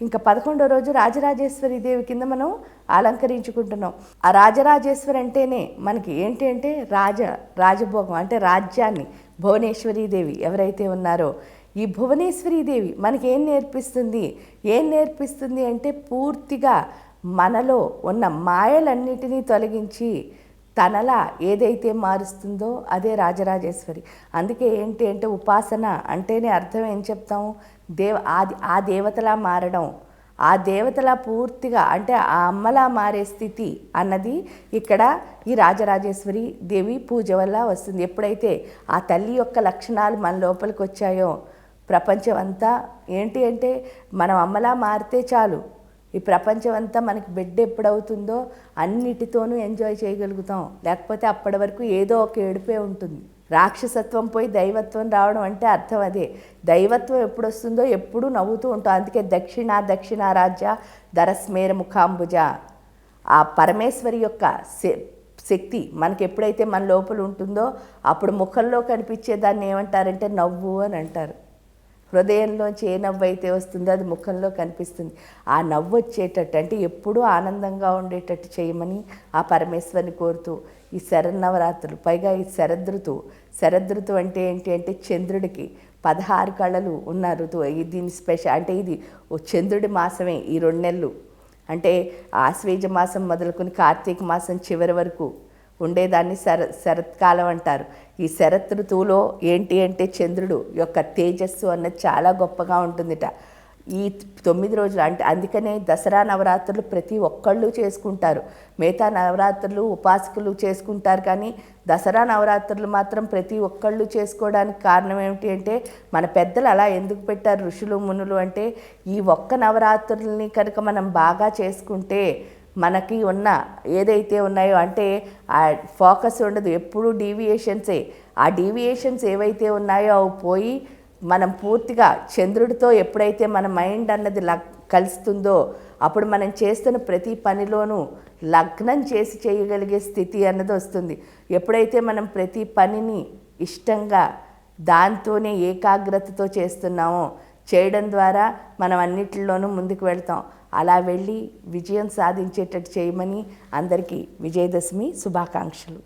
ఇంకా పదకొండో రోజు రాజరాజేశ్వరి దేవి కింద మనం అలంకరించుకుంటున్నాం. ఆ రాజరాజేశ్వరి అంటేనే మనకి ఏంటి అంటే రాజ రాజభోగం అంటే రాజ్యాన్ని భువనేశ్వరీ దేవి ఎవరైతే ఉన్నారో. ఈ భువనేశ్వరీ దేవి మనకి ఏం నేర్పిస్తుంది? ఏం నేర్పిస్తుంది అంటే పూర్తిగా మనలో ఉన్న మాయలన్నిటినీ తొలగించి తనలా ఏదైతే మారుస్తుందో అదే రాజరాజేశ్వరి. అందుకే ఏంటి అంటే ఉపాసన అంటేనే అర్థం ఏం చెప్తాము? దేవ ఆ ఆ దేవతలా మారడం. ఆ దేవతలా పూర్తిగా అంటే ఆ అమ్మలా మారే స్థితి అన్నది ఇక్కడ ఈ రాజరాజేశ్వరి దేవి పూజ వల్ల వస్తుంది. ఎప్పుడైతే ఆ తల్లి యొక్క లక్షణాలు మన లోపలికి వచ్చాయో ప్రపంచం అంతా ఏంటి అంటే మనం అమ్మలా మారితే చాలు. ఈ ప్రపంచం అంతా మనకి బెడ్ ఎప్పుడవుతుందో అన్నిటితోనూ ఎంజాయ్ చేయగలుగుతాం. లేకపోతే అప్పటి వరకు ఏదో ఒక ఏడుపే ఉంటుంది. రాక్షసత్వం పోయి దైవత్వం రావడం అంటే అర్థం అదే. దైవత్వం ఎప్పుడు వస్తుందో ఎప్పుడూ నవ్వుతూ ఉంటాం. అందుకే దక్షిణ దక్షిణ రాజ్య దరస్మేర ముఖాంబుజ. ఆ పరమేశ్వరి యొక్క శ- శక్తి మనకి ఎప్పుడైతే మన లోపల ఉంటుందో అప్పుడు ముఖంలో కనిపించే దాన్ని ఏమంటారంటే నవ్వు అని అంటారు. హృదయంలోంచి ఏ నవ్వు అయితే వస్తుందో అది ముఖంలో కనిపిస్తుంది. ఆ నవ్వు వచ్చేటట్టు అంటే ఎప్పుడూ ఆనందంగా ఉండేటట్టు చేయమని ఆ పరమేశ్వరిని కోరుతూ ఈ శరన్నవరాత్రులు పైగా ఈ శరదృతువు శరదృతువు అంటే ఏంటి అంటే చంద్రుడికి పదహారు కళలు ఉన్న ఋతువు ఇది దీని స్పెషల్ అంటే ఇది ఓ చంద్రుడి మాసమే ఈ రెండు నెలలు. అంటే ఆశ్వేజ మాసం మొదలుకొని కార్తీక మాసం చివరి వరకు ఉండేదాన్ని శర శరత్కాలం అంటారు. ఈ శరత్ ఋతువులో ఏంటి అంటే చంద్రుడు యొక్క తేజస్సు అన్నది చాలా గొప్పగా ఉంటుందిట. ఈ తొమ్మిది రోజులు అంటే అందుకనే దసరా నవరాత్రులు ప్రతి ఒక్కళ్ళు చేసుకుంటారు. మిగతా నవరాత్రులు ఉపాసకులు చేసుకుంటారు కానీ దసరా నవరాత్రులు మాత్రం ప్రతి ఒక్కళ్ళు చేసుకోవడానికి కారణం ఏమిటి అంటే మన పెద్దలు అలా ఎందుకు పెట్టారు ఋషులు మునులు అంటే ఈ ఒక్క నవరాత్రుల్ని కనుక మనం బాగా చేసుకుంటే మనకి ఉన్న ఏదైతే ఉన్నాయో అంటే ఆ ఫోకస్ ఉండదు. ఎప్పుడూ డీవియేషన్సే. ఆ డీవియేషన్స్ ఏవైతే ఉన్నాయో అవి పోయి మనం పూర్తిగా చంద్రుడితో ఎప్పుడైతే మన మైండ్ అన్నది లగ్ కలుస్తుందో అప్పుడు మనం చేస్తున్న ప్రతి పనిలోనూ లగ్నం చేసి చేయగలిగే స్థితి అన్నది వస్తుంది. ఎప్పుడైతే మనం ప్రతి పనిని ఇష్టంగా దాంతోనే ఏకాగ్రతతో చేస్తున్నామో చేయడం ద్వారా మనం అన్నిటిలోనూ ముందుకు వెళ్తాం. అలా వెళ్ళి విజయం సాధించేటట్టు చేయమని అందరికీ విజయదశమి శుభాకాంక్షలు.